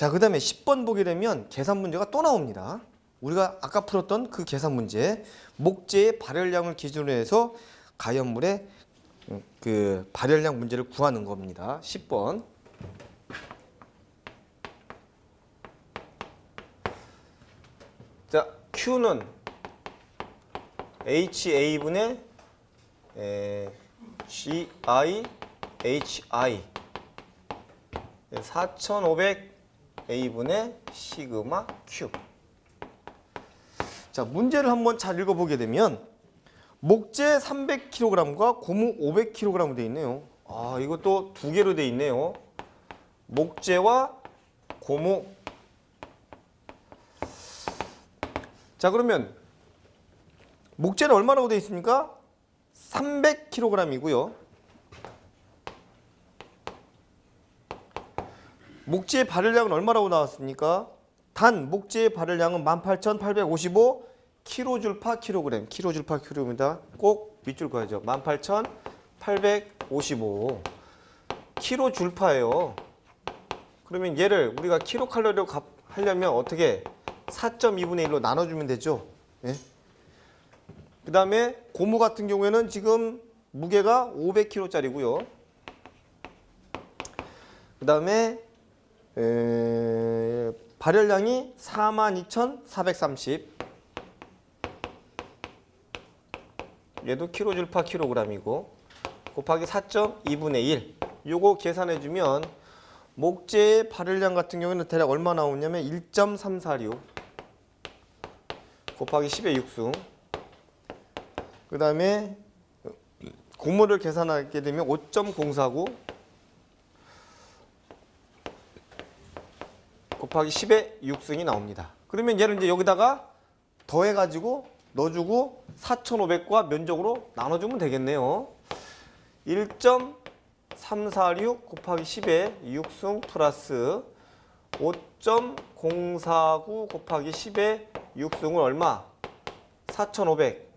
자, 그 다음에 10번 보게 되면 계산 문제가 또 나옵니다. 우리가 아까 풀었던 그 계산 문제. 목재의 발열량을 기준으로 해서 가연물의 음, 그 발열량 문제를 구하는 겁니다. 10번. 자, Q는 HA분의 에, GI HI 4500 A분의 시그마 Q. 자, 문제를 한번 잘 읽어보게 되면 목재 300kg과 고무 500kg 돼 있네요. 아, 이것도 두 개로 돼 있네요. 목재와 고무. 자, 그러면 목재는 얼마라고 돼 있습니까? 300kg이고요. 목재의 발열량은 얼마라고 나왔습니까? 단 목재의 발열량은 18,855 kJ kg, kJ kg입니다. 꼭 밑줄 그어야죠. 18,855 kJ예요. 그러면 얘를 우리가 킬로칼로리로 값 하려면 어떻게 4.2분의 1로 나눠주면 되죠. 예? 그 다음에 고무 같은 경우에는 지금 무게가 500kg짜리고요. 그 다음에 에, 발열량이 42,430. 얘도 킬로줄 파 킬로그램이고 곱하기 4.2분의 1. 요거 계산해 주면 목재의 발열량 같은 경우에는 대략 얼마 나오냐면 1.346 곱하기 10의 육승. 그 다음에 고무를 계산하게 되면 5.049 곱하기 10의 6승이 나옵니다. 그러면 얘를 이제 여기다가 더해가지고 넣어주고 4,500과 면적으로 나눠주면 되겠네요. 1.346 곱하기 10의 6승 플러스 5.049 곱하기 10의 6승은 얼마? 4,500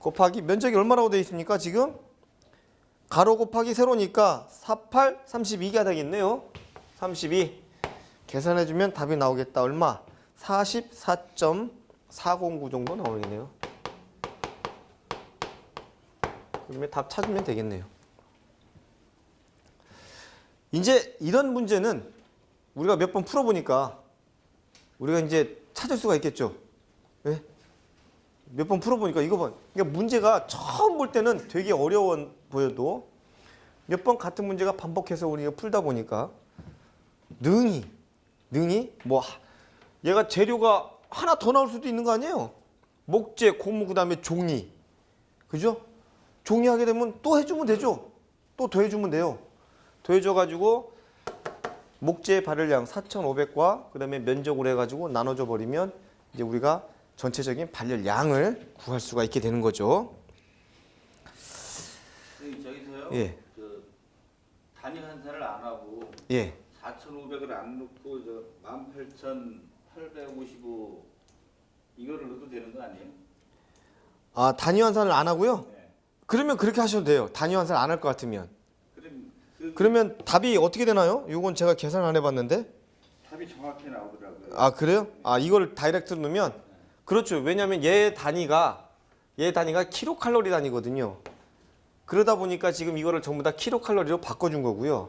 곱하기 면적이 얼마라고 되어 있습니까? 지금 가로 곱하기 세로니까 48, 32가 되겠네요. 32 계산해주면 답이 나오겠다. 얼마? 44.409 정도 나오겠네요. 그러면 답 찾으면 되겠네요. 이제 이런 문제는 우리가 몇 번 풀어보니까 우리가 이제 찾을 수가 있겠죠. 예? 몇번 풀어보니까 이거 봐. 그러니까 문제가 처음 볼 때는 되게 어려워 보여도 몇 번 같은 문제가 반복해서 우리가 풀다 보니까 능히 능히 뭐 하- 얘가 재료가 하나 더 나올 수도 있는 거 아니에요? 목재, 고무 그다음에 종이. 그죠? 종이 하게 되면 또 해주면 되죠. 또 더해주면 돼요. 더해줘 가지고 목재 발열량 4,500과 그다음에 면적으로 해가지고 나눠줘 버리면 이제 우리가 전체적인 발열량을 구할 수가 있게 되는 거죠. 여기 저기서요. 예. 그 단위 환산을 안 하고 예. 4,500을 안 넣고 저 18,855 이거를 넣어도 되는 거 아니에요? 아 단위 환산을 안 하고요. 네. 그러면 그렇게 하셔도 돼요. 단위 환산 안 할 것 같으면. 그럼 그 그러면 답이 어떻게 되나요? 이건 제가 계산 안 해봤는데. 답이 정확히 나오더라고요. 아 그래요? 아 이걸 다이렉트로 넣으면 그렇죠. 왜냐하면 얘 단위가 얘 단위가 킬로칼로리 단위거든요. 그러다 보니까 지금 이거를 전부 다 킬로칼로리로 바꿔준 거고요.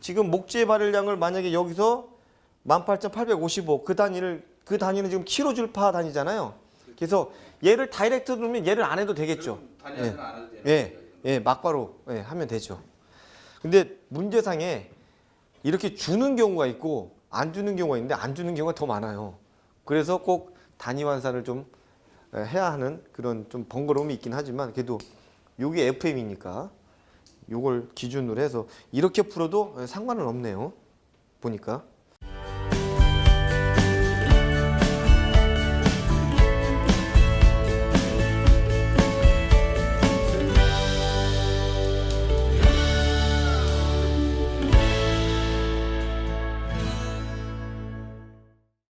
지금 목재 발열량을 만약에 여기서 18,855 그 단위를 그 단위는 지금 킬로줄 파 단위잖아요. 그래서 얘를 다이렉트 넣으면 얘를 안 해도 되겠죠. 단위 환산 안 해도 되는 예? 예, 막바로 예, 하면 되죠. 근데 문제상에 이렇게 주는 경우가 있고 안 주는 경우가 있는데 안 주는 경우가 더 많아요. 그래서 꼭 단위 환산을 좀 예, 해야 하는 그런 좀 번거로움이 있긴 하지만 그래도 요게 FM이니까 요걸 기준으로 해서 이렇게 풀어도 예, 상관은 없네요. 보니까.